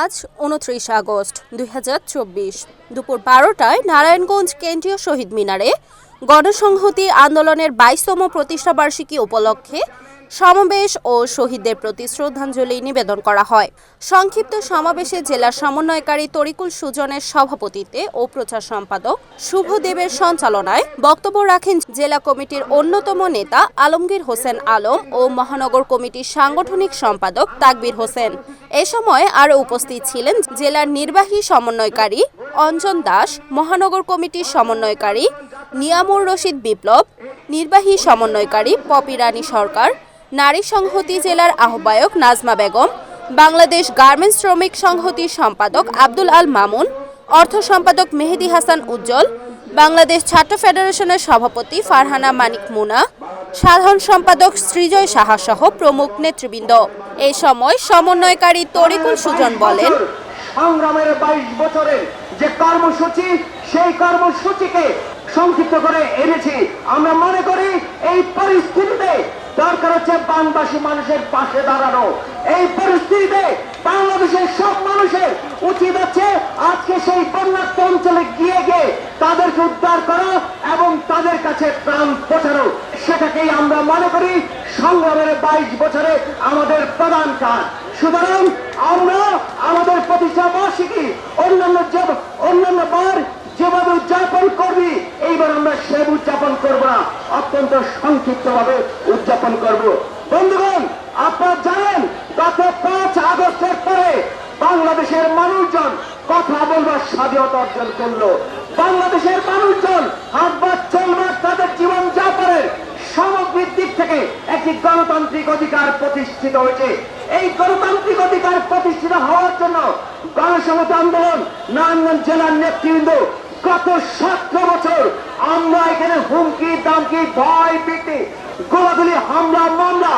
আজ উনত্রিশ আগস্ট দু হাজার চব্বিশ। দুপুর বারোটায় নারায়ণগঞ্জ কেন্দ্রীয় শহীদ মিনারে গণসংহতি আন্দোলনের বাইশতম প্রতিষ্ঠাবার্ষিকী উপলক্ষে সমাবেশ ও শহীদদের প্রতি শ্রদ্ধাঞ্জলি নিবেদন করা হয়। সংক্ষিপ্ত সমাবেশে জেলা সমন্বয়কারী তরিকুল সুজনের সভাপতিত্বে ও প্রচার সম্পাদক শুভদেবের সঞ্চালনায় বক্তব্য রাখেন জেলা কমিটির অন্যতম নেতা আলমগীর হোসেন আলম ও মহানগর কমিটির সাংগঠনিক সম্পাদক তাকবির হোসেন। এ সময় আরও উপস্থিত ছিলেন জেলার নির্বাহী সমন্বয়কারী অঞ্জন দাস, মহানগর কমিটির সমন্বয়কারী নিয়ামুর রশিদ বিপ্লব, নির্বাহী সমন্বয়কারী পপি রানী সরকার, নারী সংহতি জেলার আহ্বায়ক নাজমা বেগম, বাংলাদেশ গার্মেন্টস শ্রমিক সংহতির সম্পাদক আব্দুল আল মামুন, অর্থ সম্পাদক মেহেদি হাসান উজ্জ্বল, বাংলাদেশ ছাত্র ফেডারেশনের সভাপতি ফারহানা মানিক মুনা সাধারণ সম্পাদক শ্রীজয় সাহা সহ প্রমুখ নেতৃবৃন্দ। এই সময় সমন্বয়কারী তরিকুল সুজন বলেন, সংগ্রামের বাইশ বছরের যে কর্মসূচি, সেই কর্মসূচিকে সংক্ষিপ্ত করে এনেছি। আমরা মনে করি এই পরিস্থিতিতে হচ্ছে বানবাসী মানুষের পাশে দাঁড়ানো। এই পরিস্থিতিতে বাংলাদেশের সব মানুষের উচিত হচ্ছে আজকে সেই বন্যাক্ত অঞ্চলে গিয়ে গিয়ে তাদেরকে উদ্ধার করা এবং তাদের কাছে প্রাণ পৌঁছানো। সেটাকেই আমরা মনে করি সংগ্রামের বাইশ বছরে আমাদের প্রধান কাজ। সুতরাং আমরা আমাদের প্রতিষ্ঠা বার্ষিকী অন্যান্য অন্যান্য বার যেভাবে উদযাপন করবি এইবার আমরা সে উদযাপন করব না, অত্যন্ত সংক্ষিপ্ত ভাবে উদযাপন করব। বন্ধুগণ, আপনারা জানেন, গত পাঁচ আগস্টের পরে বাংলাদেশের মানুষজন কথা বলবার স্বাধীনতা অর্জন করল। বাংলাদেশের মানুষজন হাটবার, চলবার, তাদের জীবন যাপনের সামগ্রিক দিক থেকে একটি গণতান্ত্রিক অধিকার প্রতিষ্ঠিত হয়েছে। এই গণতান্ত্রিক অধিকার প্রতিষ্ঠিত হওয়ার জন্য গণসংহতি আন্দোলন নারায়ণগঞ্জ জেলার নেতৃবৃন্দ গত সতেরো বছর আমরা এখানে হুমকি, দামকি, ভয়, ভীতি, গোলাগুলি, হামলা, মামলা,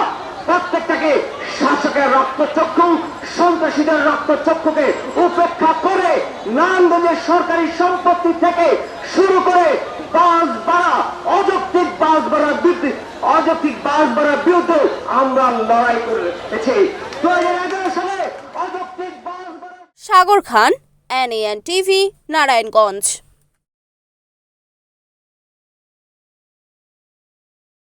প্রত্যেকটাকে শাসকের রক্তচক্ষু, সন্ত্রাসীদের রক্তচক্ষুকে উপেক্ষা করে নারায়ণগঞ্জের সরকারি সম্পত্তি থেকে শুরু করে বাস ভাড়া, অযৌক্তিক বাস ভাড়ার বিরুদ্ধে, অযৌক্তিক বাস ভাড়ার বিরুদ্ধে আমরা লড়াই করে রেখেছি দু সালে অযৌক্তিক bus Sagar Khan NN TV Narayanganj.